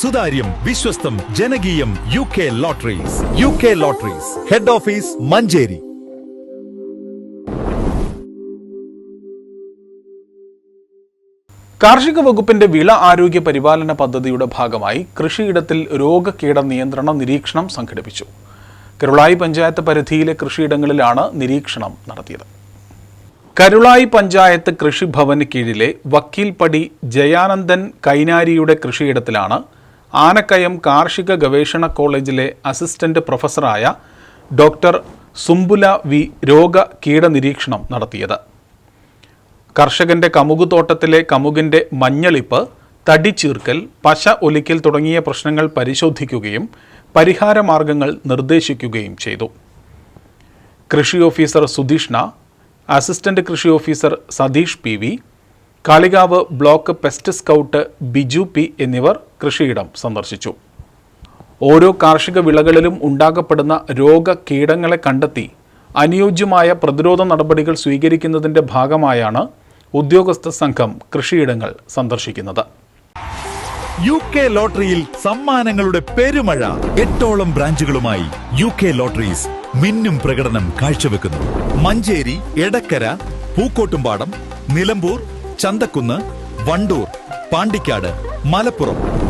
സുതാര്യം വിശ്വസ്തം ജനകീയം U K lotteries. U K lotteries. Head office Manjeri. കാർഷിക വകുപ്പിന്റെ വിള ആരോഗ്യ പരിപാലന പദ്ധതിയുടെ ഭാഗമായി കൃഷിയിടത്തിൽ രോഗകീട നിയന്ത്രണ നിരീക്ഷണം സംഘടിപ്പിച്ചു. കരുളായി പഞ്ചായത്ത് പരിധിയിലെ കൃഷിയിടങ്ങളിലാണ് നിരീക്ഷണം നടത്തിയത്. കരുളായി പഞ്ചായത്ത് കൃഷിഭവന് കീഴിലെ വക്കീൽപ്പടി ജയാനന്ദൻ കൈനാരിയുടെ കൃഷിയിടത്തിലാണ് ആനക്കയം കാർഷിക ഗവേഷണ കോളേജിലെ അസിസ്റ്റന്റ് പ്രൊഫസറായ ഡോക്ടർ സുംബുല വി രോഗ കീട നിരീക്ഷണം നടത്തിയത്. കർഷകന്റെ കമുകുതോട്ടത്തിലെ കമുകിന്റെ മഞ്ഞളിപ്പ് തടിച്ചീർക്കൽ പശ ഒലിക്കൽ തുടങ്ങിയ പ്രശ്നങ്ങൾ പരിശോധിക്കുകയും പരിഹാര മാർഗങ്ങൾ നിർദ്ദേശിക്കുകയും ചെയ്തു. കൃഷി ഓഫീസർ സുധീഷ്ണ അസിസ്റ്റന്റ് കൃഷി officer Satheesh P V Kalikavu block pest scout Biju P എന്നിവർ കൃഷിയിടം സന്ദർശിച്ചു. ഓരോ കാർഷിക വിളകളിലും ഉണ്ടാകപ്പെടുന്ന രോഗ കീടങ്ങളെ കണ്ടെത്തി അനുയോജ്യമായ പ്രതിരോധ നടപടികൾ സ്വീകരിക്കുന്നതിന്റെ ഭാഗമായാണ് ഉദ്യോഗസ്ഥ സംഘം കൃഷിയിടങ്ങൾ സന്ദർശിക്കുന്നത്. യു കെ ലോട്ടറിയിൽ സമ്മാനങ്ങളുടെ പെരുമഴ. എട്ടോളം ബ്രാഞ്ചുകളുമായി യു കെ ലോട്ടറീസ് മിന്നും പ്രകടനം കാഴ്ചവെക്കുന്നു. മഞ്ചേരി എടക്കര പൂക്കോട്ടുംപാടം നിലമ്പൂർ ചന്തക്കുന്ന് വണ്ടൂർ പാണ്ടിക്കാട് മലപ്പുറം.